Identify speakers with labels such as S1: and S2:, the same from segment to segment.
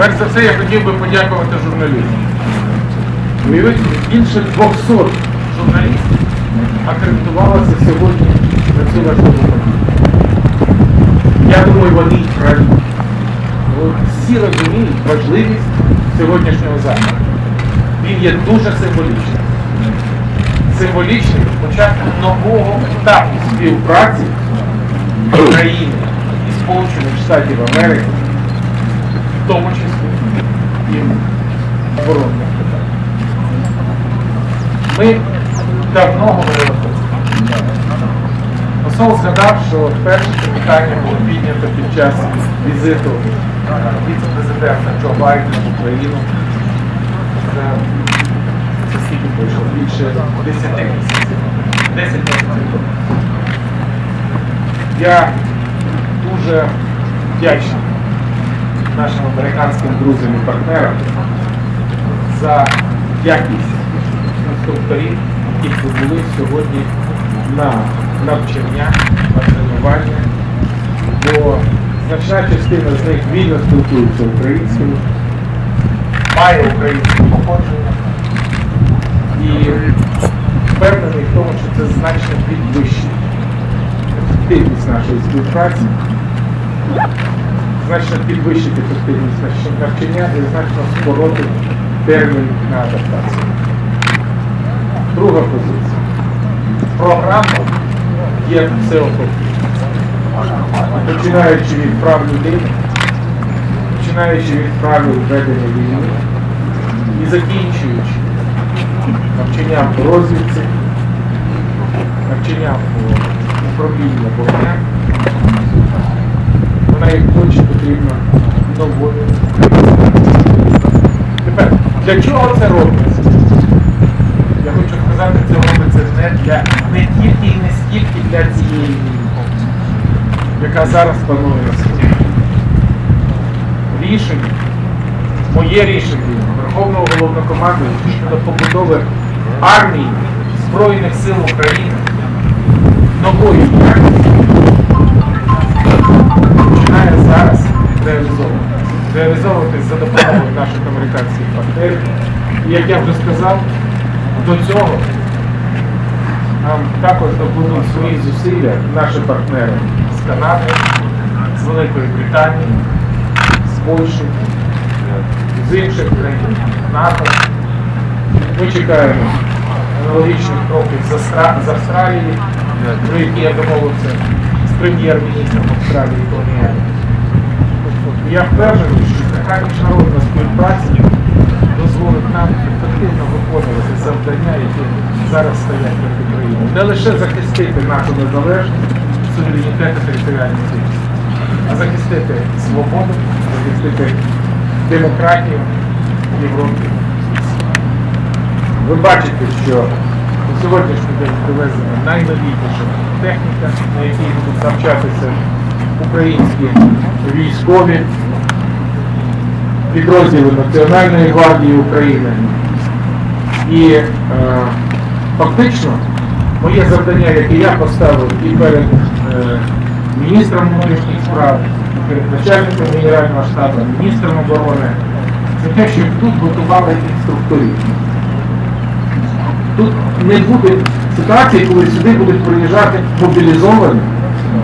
S1: Перш за все, я хотів би подякувати журналістам. Уявіть, більше 200 журналістів акредитувалося сьогодні на цю важливу подію. Я думаю, вони праві. Всі розуміють важливість сьогоднішнього заходу. Він є дуже символічним. Символічним початку нового етапу співпраці України і Сполучених Штатів Америки, в тому числі оборонних питаннях. Ми давно говорили про це. Посол згадав, що перше питання було піднято під час візиту е, віце-президента Джо Байдена в Україну. Це, скільки вийшло? Більше 10 місяців. 10 місяців тому. Я дуже вдячний нашим американським друзям і партнерам за якість інструкторів, які були сьогодні на навчання, на тренування, бо значна частина з них вільно спілкується українською, має українське походження. І впевнений в тому, що це значно підвищить ефективність нашої співпраці, значно підвищить ефективність навчання і значно скоротить термін на адаптацію. Друга позиція. Програма є всеохоплююча. Починаючи від прав людини, починаючи від правил ведення війни і закінчуючи навчанням по розвідці, навчанням по управлінню вогнем, вона як хоче потрібна новою. Для чого це робиться? Я хочу сказати, це робиться не для не тільки і не стільки для цієї війни, яка зараз панує на. Рішення, моє рішення Верховного головнокомандуюча щодо побудови армії Збройних сил України нової якості починає зараз реалізовуватися. Реалізовуватись за допомогою наших американських партнерів. І як я вже сказав, до цього нам також докладуть свої зусилля наші партнери з Канади, з Великої Британії, з Польщі, з інших країн НАТО. Ми чекаємо аналогічних кроків з Австралії, про які я домовився з прем'єр-міністром Австралії Тоні Еллі. Я впевнений, що така міжнародна співпраця дозволить нам ефективно виконувати завдання, які зараз стоять перед Україною. Не лише захистити нашу незалежність, суверенітет і територіальну цілісність, а захистити свободу, захистити демократію в Європі. Ви бачите, що на сьогоднішній день привезена найновітніша техніка, на якій будуть навчатися українські військові підрозділи Національної гвардії України. І е, фактично моє завдання, яке я поставив і перед е, міністром внутрішніх справ, перед начальником Генерального штабу, міністром оборони, це те, щоб тут готували інструкторів. Тут не буде ситуації, коли сюди будуть приїжджати мобілізовані,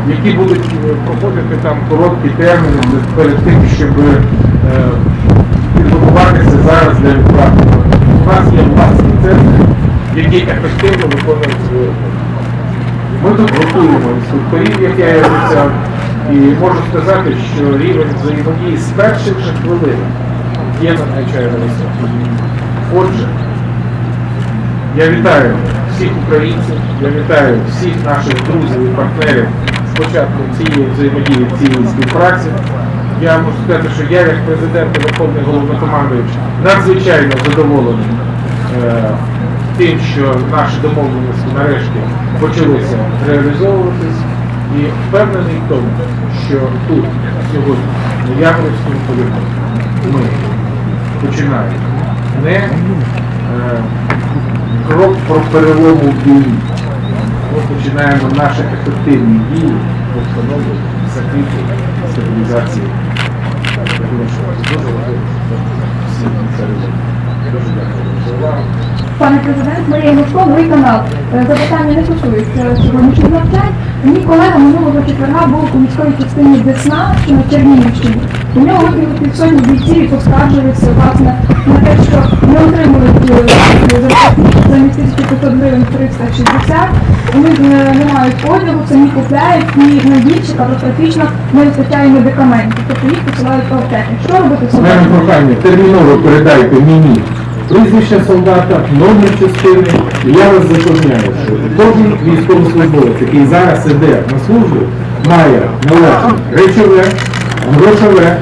S1: які будуть е, проходити там короткі терміни перед тим, щоб е, підготуватися зараз для відправки. У нас є власні центри, які ефективно виконують свою роботу. Ми тут готуємо інструкторів, як я обіцяв, і можу сказати, що рівень взаємодії з перших же хвилин є надзвичайно високий. Отже, я вітаю всіх українців, я вітаю всіх наших друзів і партнерів з початком цієї взаємодії, цієї співпраці. Я можу сказати, що я як президент і Верховний головнокомандуючий надзвичайно задоволений е, тим, що наші домовленості нарешті почалися реалізовуватись і впевнений в тому, що тут сьогодні на Яворівському полігоні ми починаємо не е, крок про перелому в війні. Починаємо наші ефективні дії в установі закритої стабілізації Дуже важливо. Дуже дякую за увагу.
S2: Пане президент, Марія Мушко, новий канал. Е, Запитання не стосується сьогоднішніх навчань. Мій колега минулого четверга був у міської частині Десна, на Чернігівщині. У нього півсотні бійців поскаржилися власне на те, що не отримують е, замість 1500 гривень 360. У них е, не мають одягу, самі купляють і найбільше катастрофічно не вистачає медикаментів. Тобто їх посилають в аптеки. Що робити з собою?
S1: терміново передайте мені прізвище солдата, номер частини, і я вас запевняю, що кожен військовослужбовець, який зараз іде на службу, має належне речове, грошове,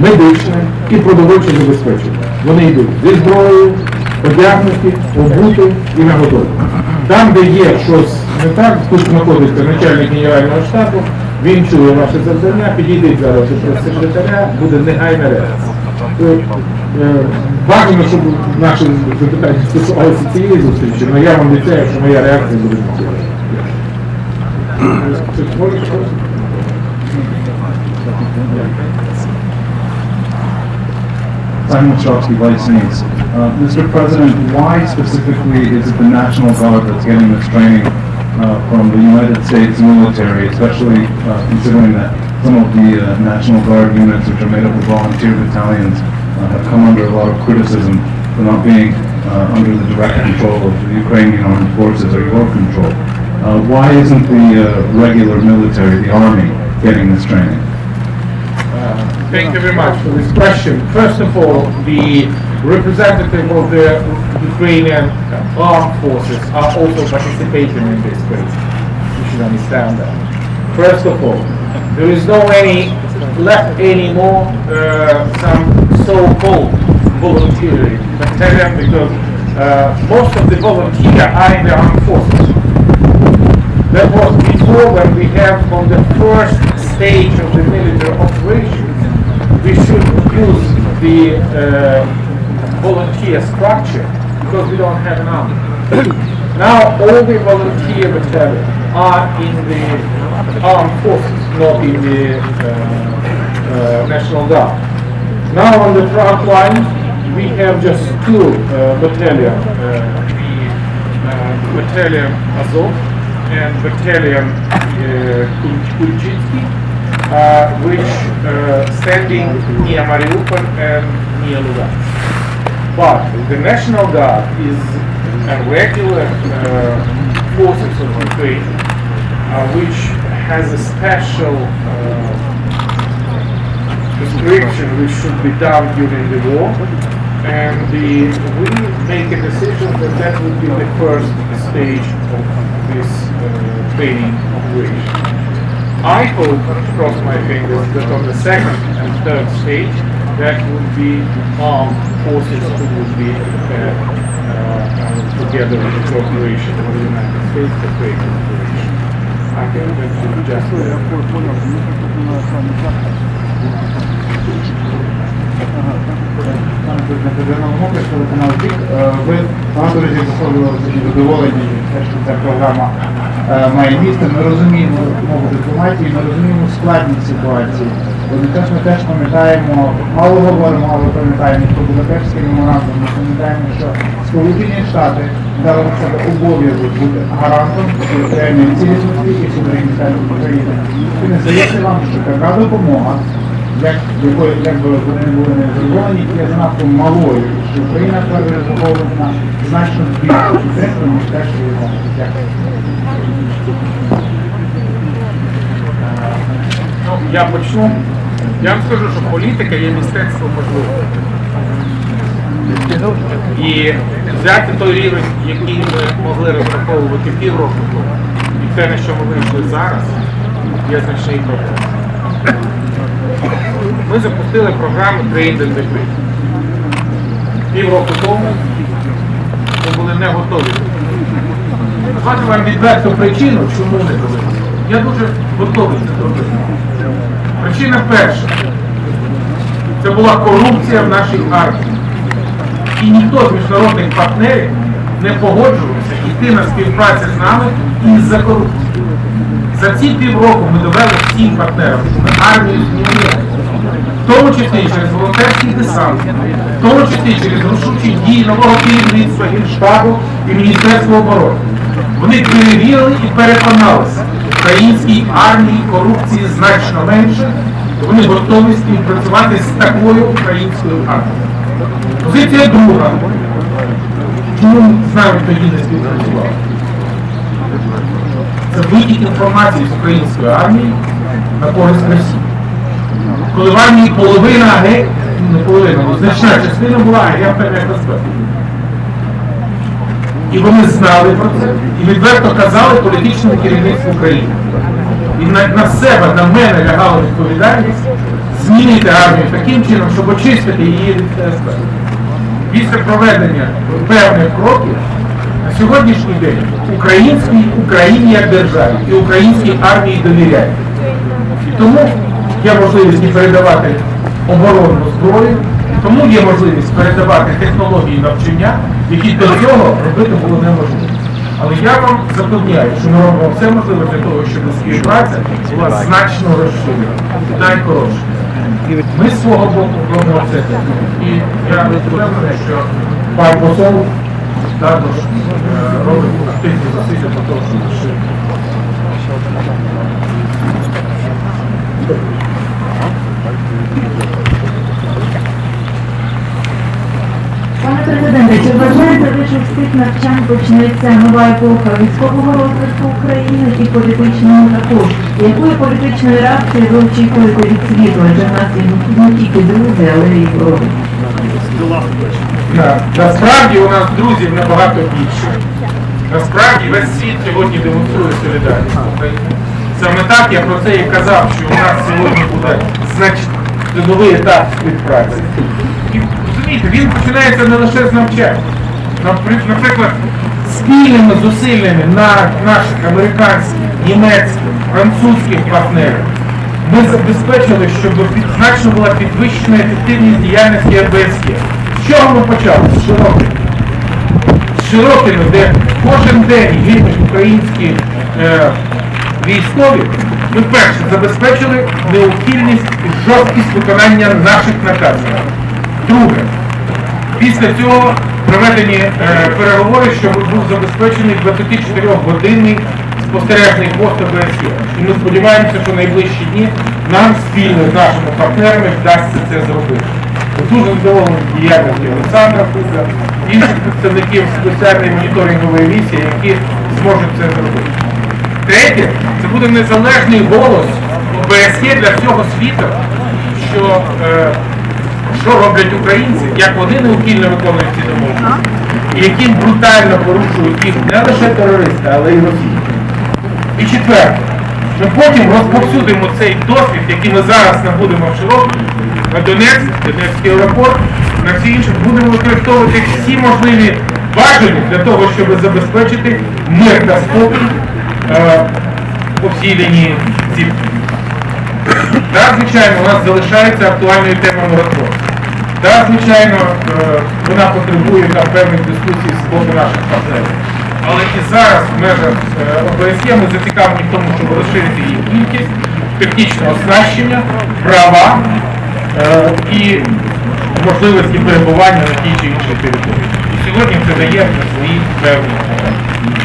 S1: медичне і продовольче забезпечення. Вони йдуть зі зброєю, одягнуті, обуті і наготові. Там, де є щось не так, тут знаходиться начальник генерального штабу, він чує ваше завдання, підійдіть зараз до прес-секретаря, буде негайна реакція.
S3: Ważne, żeby Vice News. Uh, Mr. President, why specifically is it the National Guard that's getting this training uh, from the United States military, especially uh, considering that some of the uh, National Guard units, which are made up of volunteer battalions, have come under a lot of criticism for not being uh, under the direct control of the Ukrainian armed forces or your control. Uh, Why isn't the uh, regular military, the army, getting this training?
S1: Thank you very much for this question. First of all, the representative of the Ukrainian armed forces are also participating in this space. You should understand that. First of all, there is no any left anymore uh, some voluntary battalion because uh, most of the volunteers are in the armed forces. That was before when we have on the first stage of the military operations, we should use the uh, volunteer structure because we don't have an army. now all the volunteer battalions are in the armed forces, not in the uh, uh, National Guard. Now on the front line, we have just two uh, battalion, uh, uh, battalion Azov and battalion uh, Kul- Kulchitsky, uh, which standing near Mariupol and near Lugansk. But the National Guard is a regular forces of Ukraine, which has a special prescription which should be done during the war. And the, we make a decision that that would be the first stage of this uh, training operation. I hope, cross my fingers, that on the second and third stage, that would be armed forces who would be prepared uh, together with the cooperation of the United States create an operation. I think that should just uh,
S4: Телеканал ЗІК. Е, Ви багато разів висловлювали задоволені, що ця програма е, має місце. Ми розуміємо мову дипломатії, ми розуміємо складність ситуації. Водночас ми теж пам'ятаємо, мало говоримо, але пам'ятаємо про Будапештський меморандум. Ми пам'ятаємо, що Сполучені Штати дали на себе обов'язок бути гарантом територіальної цілісності і суверенітету України. Чи здається вам, що така допомога як, би вони були не зробовані, є занадто малою, що Україна каже розраховувати на значно більшу підтримку, ніж те, що є. Дякую.
S1: Я почну. Я вам скажу, що політика є мистецтво можливого. І взяти той рівень, який ми могли розраховувати півроку тому, і те, на що ми вийшли зараз, є значний прогрес. Ми запустили програму Train and Decree. Півроку тому ми були не готові. Назвати вам відверту причину, чому не були. Я дуже готовий це зробити. Причина перша. Це була корупція в нашій армії. І ніхто з міжнародних партнерів не погоджувався йти на співпрацю з нами із-за корупції. За ці півроку ми довели всім партнерам, що армію змінили. В тому числі санкцій, в тому числі через рішучі дії нового керівництва Генштабу і Міністерства оборони. Вони перевірили і переконалися, українській армії корупції значно менше, вони готові співпрацювати з такою українською армією. Позиція друга. Чому з нами тоді не співпрацювали? Це вихід інформації з української армії на користь Росії. Коли в армії половина не половина, ну, значна частина була ФСБ. І вони знали про це і відверто казали політичному керівництву України. І на, на себе, на мене лягала відповідальність змінити армію таким чином, щоб очистити її від ФСБ. Після проведення певних кроків на сьогоднішній день українській Україні як державі і українській армії довіряють. І тому є можливість передавати оборонну зброю, тому є можливість передавати технології навчання, які до цього робити було неможливо. Але я вам запевняю, що ми робимо все можливе для того, щоб співпраця була значно розширена та й. Ми з свого боку робимо це. І я впевнений, що пан посол також е, робить активні для того, щоб розширити.
S2: Пане президенте, чи вважаєте ви, що з цих навчань почнеться нова епоха військового розвитку України і політичного також? Якої політичної реакції ви очікуєте від світу? Адже в нас є не тільки друзі, але й вороги.
S1: На- Насправді у нас друзів набагато більше. Насправді весь світ сьогодні демонструє солідарність. Саме так я про це і казав, що у нас сьогодні буде значно новий етап співпраці. І розумієте, він починається не лише з навчання. Наприклад, спільними зусиллями на наших американських, німецьких, французьких партнерів ми забезпечили, щоб значно була підвищена ефективність діяльності ОБСЄ. З чого ми почали? З Широких. З Широкими, де кожен день гинуть українські е, військові, ми перше забезпечили неухильність і жорсткість виконання наших наказів. Друге, після цього проведені е, переговори, щоб був забезпечений 24-годинний спостережний пост ОБСЄ. І ми сподіваємося, що найближчі дні нам спільно з нашими партнерами вдасться це зробити. Дуже задоволені діяльністю Олександра Фука, інших представників спеціальної моніторингової місії, які зможуть це зробити. Третє, це буде незалежний голос ОБСЄ для всього світу, що е, що роблять українці, як вони неухильно виконують ці домовленості, і яким брутально порушують їх не лише терористи, але й Росія. І четверте, ми потім розповсюдимо цей досвід, який ми зараз набудемо в широко, на Донецьк, Донецький аеропорт, на всі інші, будемо використовувати всі можливі важелі для того, щоб забезпечити мир та спокій по всій. Так, звичайно, у нас залишається актуальною тема миротворців. Так, звичайно, е, вона потребує там певних дискусій з боку наших партнерів. Але і зараз в межах е, ОБСЄ ми зацікавлені в тому, щоб розширити її кількість, технічне оснащення, права е, і можливості перебування на тій чи іншій території. І сьогодні це дає свої певні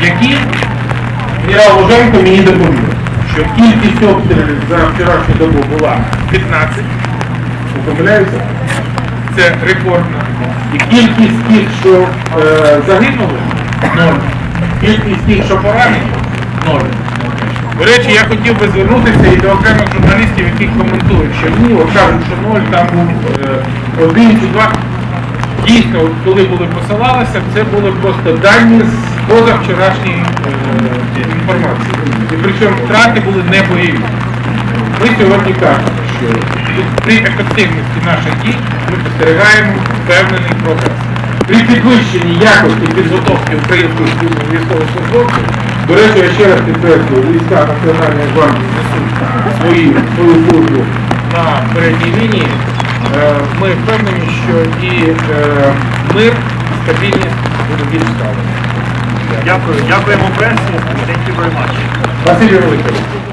S1: які Генерал Луженко мені доповів, що кількість обстрілів за вчорашню добу була 15, ви помиляюся, це рекордна. І кількість тих, що е, загинули, ноль. Кількість тих, що поранені, ноль. До речі, я хотів би звернутися і до окремих журналістів, які коментують, що ні, от кажуть, що ноль, там був е, один чи два. Дійсно, коли були посилалися, це були просто дані з позавчорашньої е, інформації. І причому втрати були не бойові. Ми сьогодні кажемо, що при ефективності наших дій ми спостерігаємо впевнений прогрес. При підвищенні якості підготовки українських служб військовослужбовців, до речі, я ще раз підкреслюю, війська Національної гвардії несуть свої, свою службу на передній лінії. Е, Ми впевнені, що і е, мир, стабільність буде більш сталим.
S5: Дякую. Дякуємо пресі. Дякую. Дякую. Дякую. Дякую.
S1: Дякую. Дякую. Великий.